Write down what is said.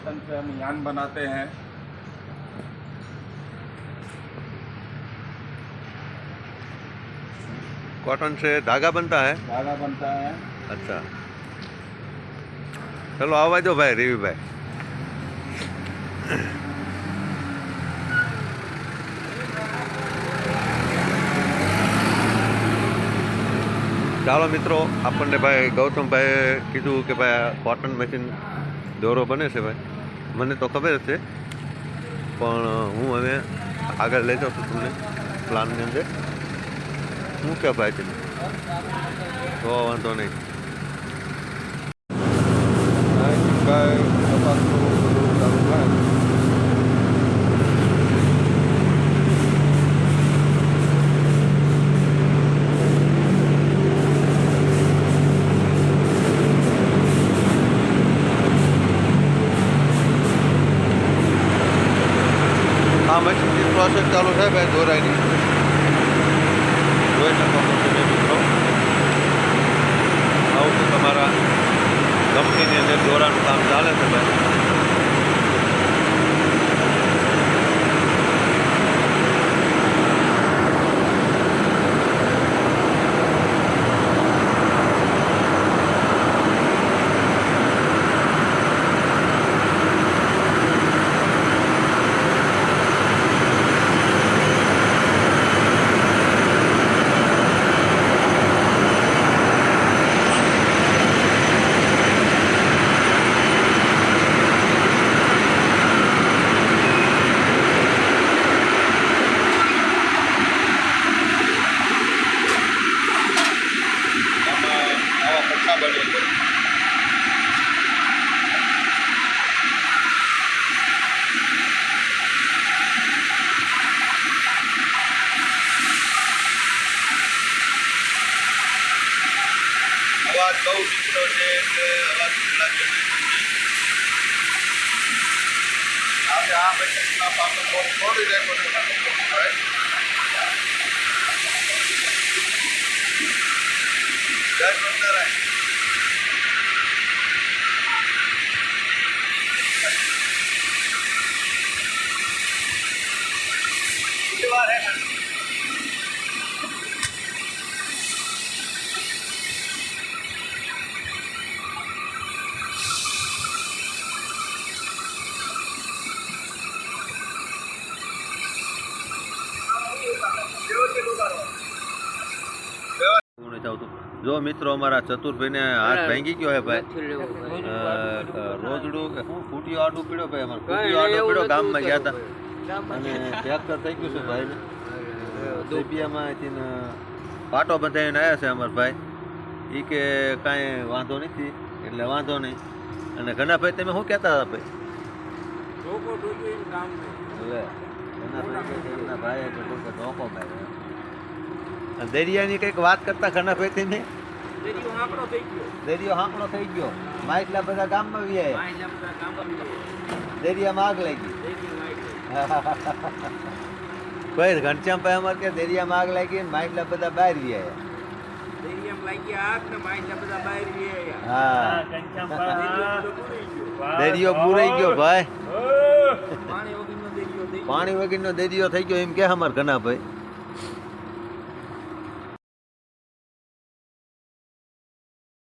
Cotton से हम यान बनाते हैं कॉटन से धागा बनता है धागा बनता है अच्छा ચલો આવવા દો ભાઈ રેવીભાઈ ચાલો મિત્રો આપણને ભાઈ ગૌતમભાઈએ કીધું કે ભાઈ આ કોટન મશીન દોરો બને છે ભાઈ. મને તો ખબર છે, પણ હું હવે આગળ લઈ જાઉં છું તમને પ્લાનની અંદર. હું કે ભાઈ તમે તો વાંધો નહીં. કાંઈ પ્રોસેસ ચાલુ છે ભાઈ દોરાઈની જોઈ શકો છો તમે મિત્રો. આવું તો તમારા કંપનીની અંદર દોરાનું કામ ચાલે છે ભાઈ. અવાજ બહુ નીકળ્યો છે એટલે અવાજ આપણે આ મશીનમાં પાછળ થોડું થોડી રેકોર્ડિંગ થાય જય સ્વામિનારાયણ કેટલી વાર જો મિત્રો અમારા ચતુરભાઈને હાથ ભાંગી ગયો હે ભાઈ. ભાઈ. રોજડું કે હું ફૂટિયો આડું પીડ્યો ભાઈ અમારે. કાંઈ ફૂટિયો આડું પીડ્યો ગામમાં ગયા હતા અને ફ્રેક્ચર થઈ ગયું છે ભાઈને. દુબિયામાંથી પાટો બંધાઈને આવ્યા છે અમારા ભાઈ. એ કે કાંઈ વાંધો નથી એટલે વાંધો નહીં. અને ઘણા ભાઈ તમે શું કહેતા હતા ભાઈ? એટલે ઘણા ભાઈ કે માર્યો એમ. અને દરિયાની કંઈક વાત કરતા ઘણા ભાઈ તમે દરિયો હાંકડો થઈ ગયો. માઇકલા બધા ગામમાં વ્યાય દરિયામાં આગ લાગી. ભાઈ ઘનશ્યામભાઈ અમારે કે દરિયામાં આગ લાગી ને માઇકલા બધા બહાર વ્યાય હા. દરિયો પૂરાઈ ગયો. ભાઈ. પાણી વગરનો દરિયો થઈ ગયો. એમ કે અમારે ઘણા ભાઈ.